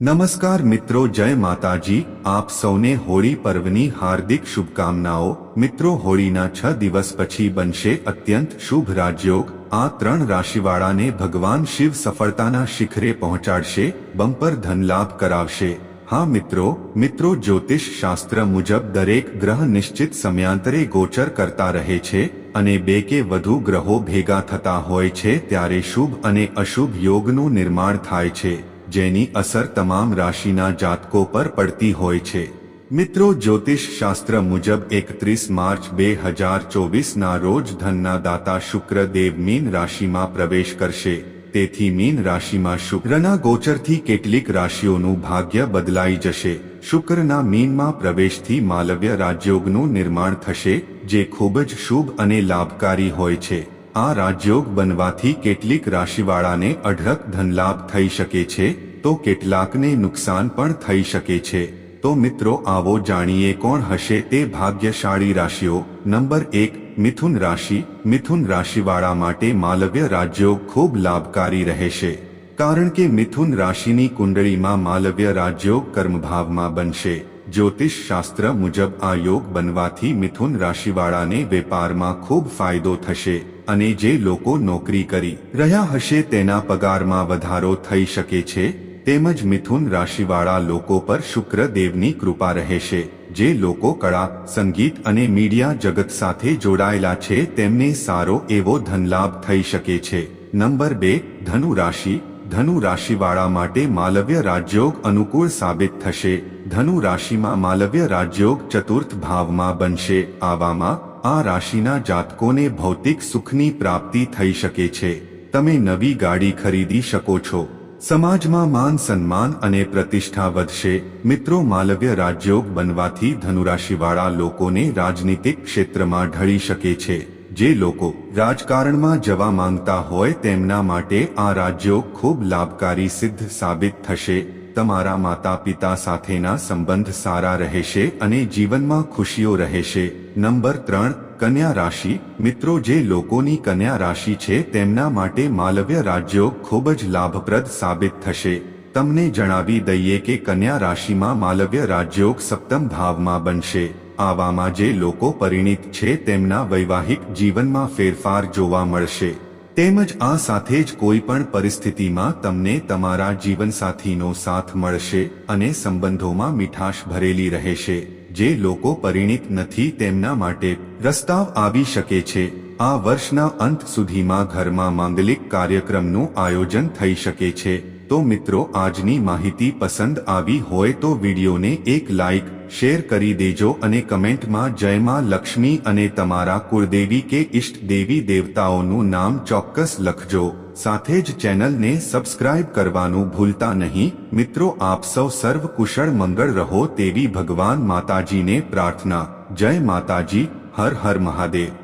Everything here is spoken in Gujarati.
નમસ્કાર મિત્રો, જય માતાજી. આપ સૌને હોળી પર્વની હાર્દિક શુભકામનાઓ. મિત્રો, હોળીના છ દિવસ પછી બનશે અત્યંત શુભ રાજયોગ. આ ત્રણ રાશિવાળાને ભગવાન શિવ સફળતાના શિખરે પહોંચાડશે, બમ્પર ધનલાભ કરાવશે. હા મિત્રો મિત્રો, જ્યોતિષ શાસ્ત્ર મુજબ દરેક ગ્રહ નિશ્ચિત સમયાંતરે ગોચર કરતા રહે છે અને બે કે વધુ ગ્રહો ભેગા થતા હોય છે ત્યારે શુભ અને અશુભ યોગનું નિર્માણ થાય છે. જેની અસર તમામ રાશિના જાતકો પર પડતી હોય છે. મિત્રો, જ્યોતિષ શાસ્ત્ર મુજબ એકત્રીસ માર્ચ બે હજાર ચોવીસના રોજ ધનના દાતા શુક્ર દેવ મીન રાશિમાં પ્રવેશ કરશે. તેથી મીન રાશિમાં શુક્રના ગોચરથી કેટલીક રાશિઓનું ભાગ્ય બદલાઈ જશે. શુક્રના મીનમાં પ્રવેશથી માલવ્ય રાજયોગનું નિર્માણ થશે, જે ખૂબ જ શુભ અને લાભકારી હોય છે. આ રાજયોગ બનવાથી કેટલીક રાશિવાળાને અઢળક ધનલાભ થઈ શકે છે, તો કેટલાકને નુકસાન પણ થઈ શકે છે. તો મિત્રો, આવો જાણીએ કોણ હશે તે ભાગ્યશાળી રાશિઓ. નંબર એક, મિથુન રાશિ. મિથુન રાશિવાળા માટે માલવ્ય રાજયોગ ખૂબ લાભકારી રહેશે. કારણ કે મિથુન રાશિની કુંડળીમાં માલવ્ય રાજયોગ કર્મભાવમાં બનશે. જ્યોતિષ શાસ્ત્ર મુજબ આ યોગ બનવાથી મિથુન રાશિવાળાને વેપારમાં ખૂબ ફાયદો થશે અને જે લોકો નોકરી કરી રહ્યા હશે તેના પગારમાં વધારો થઈ શકે છે. તેમજ મિથુન રાશિવાળા લોકો પર શુક્રદેવની કૃપા રહેશે. જે લોકો કળા, સંગીત અને મીડિયા જગત સાથે જોડાયેલા છે તેમને સારો એવો ધનલાભ થઈ શકે છે. નંબર બે ધનુ રાશિ ધનુ રાશિવાળા માટે માલવ્ય રાજયોગ અનુકૂળ સાબિત થશે. ધનુ રાશિમાં માલવ્ય રાજયોગ ચતુર્થ ભાવમાં બનશે. આવામાં આ રાશિના જાતકોને ભૌતિક સુખની પ્રાપ્તિ થઈ શકે છે. તમે નવી ગાડી ખરીદી શકો છો. સમાજમાં માન સન્માન અને પ્રતિષ્ઠા વધશે. મિત્રો માલવ્ય રાજયોગ બનવાથી ધનુરાશિવાળા લોકોને રાજનીતિક ક્ષેત્રમાં ઢળી શકે છે. જે લોકો રાજકારણમાં જવા માંગતા હોય તેમના માટે આ રાજ્યો ખૂબ લાભકારી સિદ્ધ સાબિત થશે. તમારા માતા પિતા સાથેના સંબંધ સારા રહેશે અને જીવનમાં ખુશીઓ રહેશે. નંબર ત્રણ, કન્યા રાશિ. મિત્રો, જે લોકોની કન્યા રાશિ છે તેમના માટે માલવ્ય રાજ્યો ખૂબ જ લાભપ્રદ સાબિત થશે. તમને જણાવી દઈએ કે કન્યા રાશિમાં માલવ્ય રાજયોગ સપ્તમ ભાવમાં બનશે. આવામાં જે લોકો પરિણિત છે તેમના વૈવાહિક જીવનમાં ફેરફાર જોવા મળશે. તેમજ આ સાથે જ કોઈ પણ પરિસ્થિતિમાં તમને તમારા જીવનસાથીનો સાથ મળશે અને સંબંધોમાં મીઠાશ ભરેલી રહેશે. જે લોકો પરિણિત નથી તેમના માટે પ્રસ્તાવ આવી શકે છે. આ વર્ષના અંત સુધીમાં ઘરમાં માંગલિક કાર્યક્રમનું આયોજન થઈ શકે છે. તો મિત્રો, આજની માહિતી પસંદ આવી હોય તો વિડીયોને એક લાઈક શેર કરી દેજો અને કમેન્ટમાં જય માં લક્ષ્મી અને તમારા કુળદેવી કે ઇષ્ટ દેવી દેવતાઓનું નામ ચોક્કસ લખજો. સાથે જ ચેનલને સબસ્ક્રાઇબ કરવાનું ભૂલતા નહીં. મિત્રો, આપ સૌ સર્વ કુશળ મંગળ રહો તેવી ભગવાન માતાજીને પ્રાર્થના. જય માતાજી, હર હર મહાદેવ.